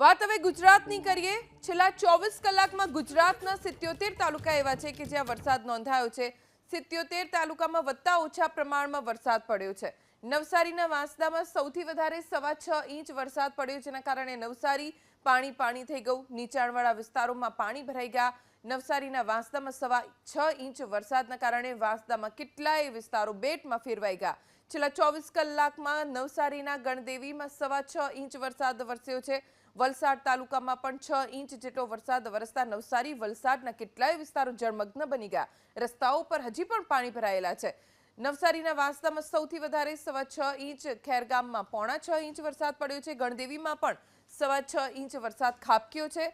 વાત હવે ગુજરાતની કરીએ. છેલ્લા ચોવીસ કલાકમાં ગુજરાતના સિત્યોતેર તાલુકા એવા છે કે જ્યાં વરસાદ નોંધાયો છે. સિત્યોતેર તાલુકામાં વધતા ઓછા પ્રમાણમાં વરસાદ પડ્યો છે. નવસારીના વાંસદામાં સૌથી વધારે સવા છ ઇંચ વરસાદ પડ્યો, જેના કારણે નવસારી પાણી પાણી થઈ ગયું. નીચાણવાળા વિસ્તારોમાં પાણી ભરાઈ ગયા. નવસારીના વાંસદામાં સવા છ ઇંચ વરસાદના કારણે વાંસદામાં કેટલાય વિસ્તારો બેટમાં ફેરવાઈ ગયા. છેલ્લા ચોવીસ કલાકમાં નવસારીના ગણદેવીમાં સવા છ ઇંચ વરસાદ વરસ્યો છે. વલસાડ તાલુકામાં પણ છ ઇંચ જેટલો વરસાદ, વરસતા નવસારી, વલસાડના કેટલાય વિસ્તારો જળમગ્ન બની ગયા. રસ્તાઓ પર હજી પણ પાણી ભરાયેલા છે. નવસારીના વાંસદામાં સૌથી વધારે સવા છ ઇંચ, ખેરગામમાં પોણા છ ઇંચ વરસાદ પડ્યો છે. ગણદેવીમાં પણ સવા છ ઇંચ વરસાદ ખાબક્યો છે.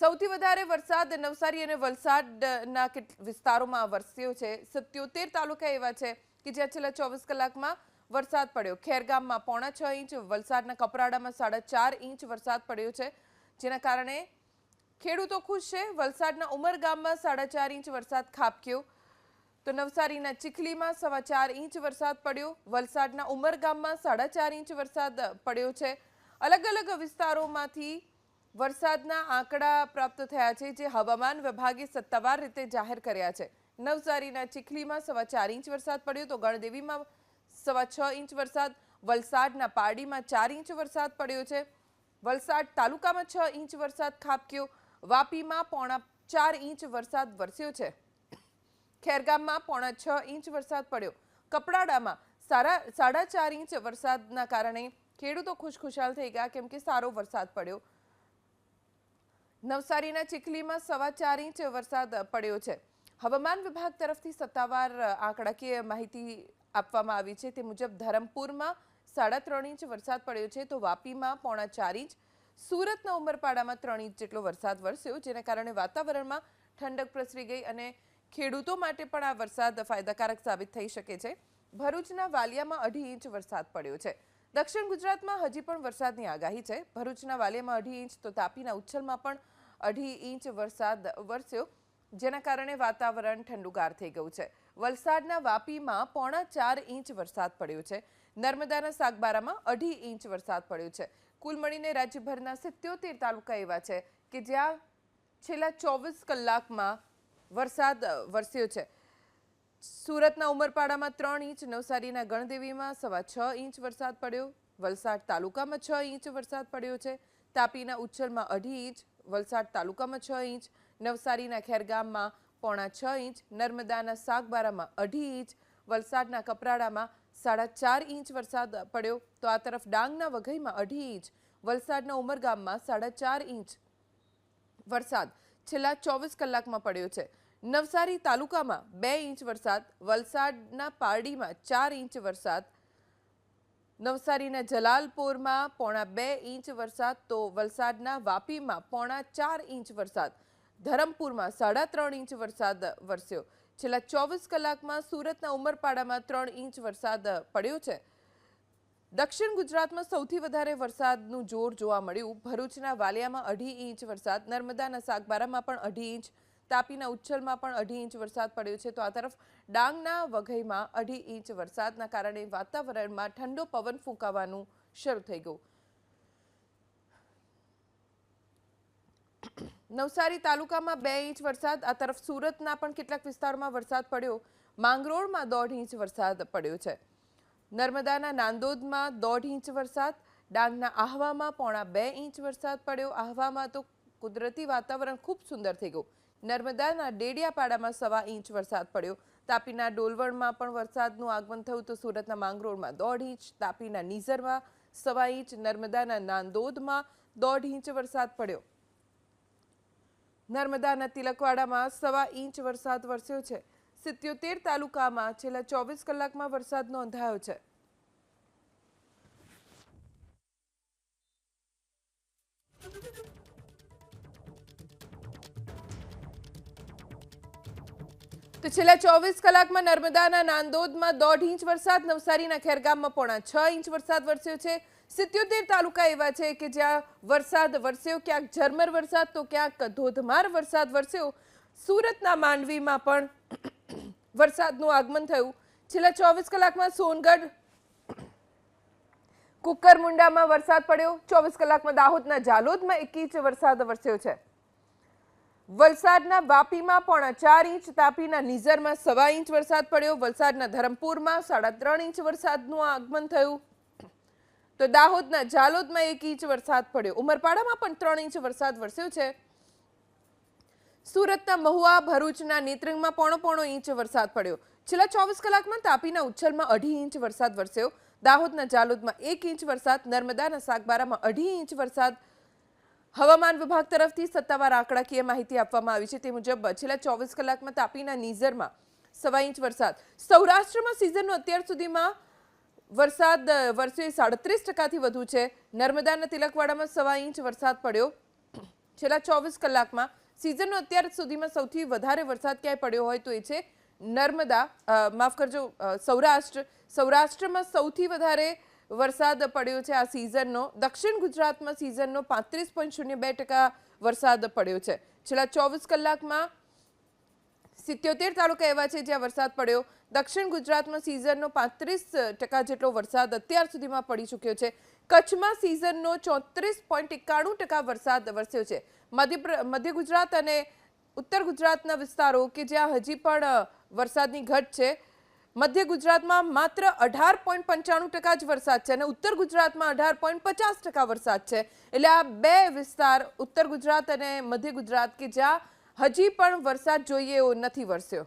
સૌથી વધારે વરસાદ નવસારી અને વલસાડના વિસ્તારોમાં વરસ્યો છે. સત્યોતેર તાલુકા એવા છે કે જ્યાં છેલ્લા ચોવીસ કલાકમાં વરસાદ પડ્યો. ખેરગામમાં પોણા છ ઇંચ, વલસાડના કપરાડામાં સાડા ચાર ઇંચ વરસાદ પડ્યો છે. જેના કારણે ખેડૂતો ખુશ છે. વલસાડના ઉમરગામમાં સાડા ચાર ઇંચ વરસાદ ખાબક્યો. તો નવસારીના ચીખલીમાં સવા ચાર ઇંચ વરસાદ પડ્યો. વલસાડના ઉમરગામમાં સાડા ચાર ઇંચ વરસાદ પડ્યો છે. અલગ અલગ વિસ્તારોમાંથી વરસાદના આંકડા પ્રાપ્ત થયા છે, જે હવામાન વિભાગે સત્તાવાર રીતે જાહેર કર્યા છે. નવસારીના ચીખલીમાં સવા ચાર ઇંચ વરસાદ પડ્યો. તો ગણદેવીમાં સવા છ ઇંચ વરસાદ, વલસાડના પારડીમાં ચાર ઇંચ વરસાદ પડ્યો છે. વલસાડ તાલુકામાં છ ઇંચ વરસાદ ખાબક્યો. વાપીમાં પોણા ચાર ઇંચ વરસાદ વરસ્યો છે. ખેરગામમાં પોણા છ ઇંચ વરસાદ પડ્યો. કપરાડામાં સારા સાડા ચાર ઇંચ વરસાદના કારણે ખેડૂતો ખુશખુશાલ થઈ ગયા, કેમ કે સારો વરસાદ પડ્યો. નવસારીના ચીખલીમાં સવા ચાર ઇંચ વરસાદ પડ્યો છે. હવામાન વિભાગ તરફથી સત્તાવાર આંકડાકીય માહિતી આપવામાં આવી છે. તે મુજબ ધરમપુરમાં સાડા ત્રણ ઇંચ વરસાદ પડ્યો છે તો વાપીમાં પોણા ચાર ઇંચ, સુરતના ઉમરપાડામાં ત્રણ ઇંચ જેટલો વરસાદ વરસ્યો, જેના કારણે વાતાવરણમાં ઠંડક પ્રસરી ગઈ અને ખેડૂતો માટે પણ આ વરસાદ ફાયદાકારક સાબિત થઈ શકે છે. ભરૂચના વાલિયામાં અઢી ઇંચ વરસાદ પડ્યો છે. દક્ષિણ ગુજરાતમાં હજી પણ વરસાદની આગાહી છે. ભરૂચના વાલિયામાં અઢી ઇંચ તો તાપીના ઉચ્છલમાં પણ અઢી ઇંચ વરસાદ વરસ્યો. જેના કારણે વાતાવરણ ઠંડુગાર થઈ ગયું છે. વલસાડના વાપીમાં પોણા ચાર ઇંચ વરસાદ પડ્યો છે. નર્મદાના સાગબારામાં અઢી ઇંચ વરસાદ પડ્યો છે. કુલ મળીને રાજ્યભરના સિત્યોતેર તાલુકા એવા છે કે જ્યાં છેલ્લા ચોવીસ કલાકમાં વરસાદ વરસ્યો છે. સુરતના ઉમરપાડામાં ત્રણ ઇંચ, નવસારીના ગણદેવીમાં સવા છ ઇંચ વરસાદ પડ્યો. વલસાડ તાલુકામાં છ ઇંચ વરસાદ પડ્યો છે. તાપીના ઉચ્છલમાં અઢી ઇંચ, વલસાડ તાલુકામાં છ ઇંચ નવસારીના ખેરગામમાં પોણા છ ઇંચ, નર્મદાના સાગબારામાં અઢી ઇંચ, વલસાડના કપરાડામાં સાડા ચાર ઇંચ વરસાદ પડ્યો. તો આ તરફ ડાંગના વઘઈમાં અઢી ઇંચ, વલસાડના ઉમરગામમાં સાડા ચાર ઇંચ વરસાદ છેલ્લા ચોવીસ કલાકમાં પડ્યો છે. નવસારી તાલુકામાં બે ઇંચ વરસાદ, વલસાડના પારડીમાં ચાર ઇંચ વરસાદ, નવસારીના જલાલપોરમાં પોણા બે ઇંચ વરસાદ, તો વલસાડના વાપીમાં પોણા ચાર ઇંચ વરસાદ. ધરમપુરમાં સાડા ત્રણ ઇંચ વરસાદ વરસ્યો. છેલ્લા ચોવીસ કલાકમાં સુરતના ઉમરપાડામાં ત્રણ ઇંચ વરસાદ પડ્યો છે. દક્ષિણ ગુજરાતમાં સૌથી વધારે વરસાદનું જોર જોવા મળ્યું. ભરૂચના વાલિયામાં અઢી ઇંચ વરસાદ, નર્મદાના સાગબારામાં પણ અઢી ઇંચ, તાપીના ઉચ્છલમાં પણ અઢી ઇંચ વરસાદ પડ્યો છે. તો આ તરફ ડાંગના વઘઈમાં અઢી ઇંચ વરસાદના કારણે વાતાવરણમાં ઠંડો પવન ફૂંકાવાનું શરૂ થઈ ગયું. નવસારી તાલુકામાં બે ઇંચ વરસાદ, આ તરફ સુરતના પણ કેટલાક વિસ્તારોમાં વરસાદ પડ્યો. માંગરોળમાં દોઢ ઇંચ વરસાદ પડ્યો છે. નર્મદાના નાંદોદમાં દોઢ ઇંચ વરસાદ, ડાંગના આહવામાં પોણા બે ઇંચ વરસાદ પડ્યો. આહવામાં તો કુદરતી વાતાવરણ ખૂબ સુંદર થઈ ગયું. નર્મદાના ડેડિયાપાડામાં સવા ઇંચ વરસાદ પડ્યો. તાપીના ડોલવણમાં પણ વરસાદનું આગમન થયું તો સુરતના માંગરોળમાં દોઢ ઇંચ, તાપીના નીઝરમાં સવા ઇંચ, નર્મદાના નાંદોદમાં દોઢ ઇંચ વરસાદ પડ્યો. નર્મદાના તિલકવાડામાં સવા ઇંચ વરસાદ વરસ્યો છે. સિત્યોતેર તાલુકામાં છેલ્લા ચોવીસ કલાકમાં વરસાદ નોંધાયો છે. તો છેલ્લા ચોવીસ કલાકમાં નર્મદાના નાંદોદમાં દોઢ ઇંચ વરસાદ, નવસારીના ખેરગામમાં પોણા છ ઇંચ વરસાદ વરસ્યો છે. સિત્યોતેર તાલુકા એવા છે કે જ્યાં વરસાદ વરસ્યો, ક્યાંક ઝરમર વરસાદ, તો ક્યાંક ધોધમાર વરસાદ વરસ્યો. સુરતના માંડવીમાં પણ વરસાદનું આગમન થયું. છેલ્લા ચોવીસ કલાકમાં સોનગઢ કુકરમુંડામાં વરસાદ પડ્યો. ચોવીસ કલાકમાં દાહોદના જાલોદમાં એક ઇંચ વરસાદ વરસ્યો છે. વલસાડના વાપીમાં પણ ચાર ઇંચ, તાપીના નિઝરમાં સવા ઇંચ વરસાદ પડ્યો. વલસાડના ધરમપુરમાં સાડા ત્રણ ઇંચ વરસાદનું આગમન થયું. તો દાહોદના જાલોદમાં એક ઇંચ વરસાદ પડ્યો. ઉમરપાડામાં પણ ત્રણ ઇંચ વરસાદ વરસ્યો છે. સુરતના મહુવા, ભરૂચના નેત્રંગમાં પોણો પોણો ઇંચ વરસાદ પડ્યો. છેલ્લા ચોવીસ કલાકમાં તાપીના ઉચ્છલમાં અઢી ઇંચ વરસાદ વરસ્યો. દાહોદના જાલોદમાં એક ઇંચ વરસાદ, નર્મદાના સાગબારામાં અઢી ઇંચ વરસાદ. હવામાન વિભાગ તરફથી સત્તાવાર આંકડાકીય માહિતી આપવામાં આવી છે. તે મુજબ, છેલ્લા ચોવીસ કલાકમાં તાપીના નીઝરમાં સવા ઇંચ વરસાદ. સૌરાષ્ટ્રમાં સિઝનનો અત્યાર સુધીમાં વરસાદ એ સાડત્રીસ ટકાથી વધુ છે. નર્મદાના તિલકવાડામાં સવા ઇંચ વરસાદ પડ્યો. છેલ્લા ચોવીસ કલાકમાં સિઝનનો અત્યાર સુધીમાં સૌથી વધારે વરસાદ ક્યાંય પડ્યો હોય તો એ છે નર્મદા. માફ કરજો સૌરાષ્ટ્ર. સૌરાષ્ટ્રમાં સૌથી વધારે વરસાદ પડ્યો છે આ સિઝનનો. દક્ષિણ ગુજરાતમાં સિઝનનો પાંત્રીસ પોઈન્ટ શૂન્ય બે ટકા વરસાદ પડ્યો છે. છેલ્લા ચોવીસ કલાકમાં સિત્યોતેર તાલુકા એવા છે જ્યાં વરસાદ પડ્યો. દક્ષિણ ગુજરાતમાં સિઝનનો પાંત્રીસ ટકા જેટલો વરસાદ અત્યાર સુધીમાં પડી ચૂક્યો છે. કચ્છમાં સિઝનનો ચોત્રીસ પોઈન્ટ એકાણું ટકા વરસાદ વરસ્યો છે. મધ્ય મધ્ય ગુજરાત અને ઉત્તર ગુજરાતના વિસ્તારો કે જ્યાં હજી પણ વરસાદની ઘટ છે. મધ્ય ગુજરાતમાં માત્ર અઢાર પોઈન્ટ પંચાણું ટકા જ વરસાદ છે અને ઉત્તર ગુજરાતમાં અઢાર પોઈન્ટ પચાસ ટકા વરસાદ છે. એટલે આ બે વિસ્તાર ઉત્તર ગુજરાત અને મધ્ય ગુજરાત કે જ્યાં હજી પણ વરસાદ જોઈએ એવો નથી વરસ્યો.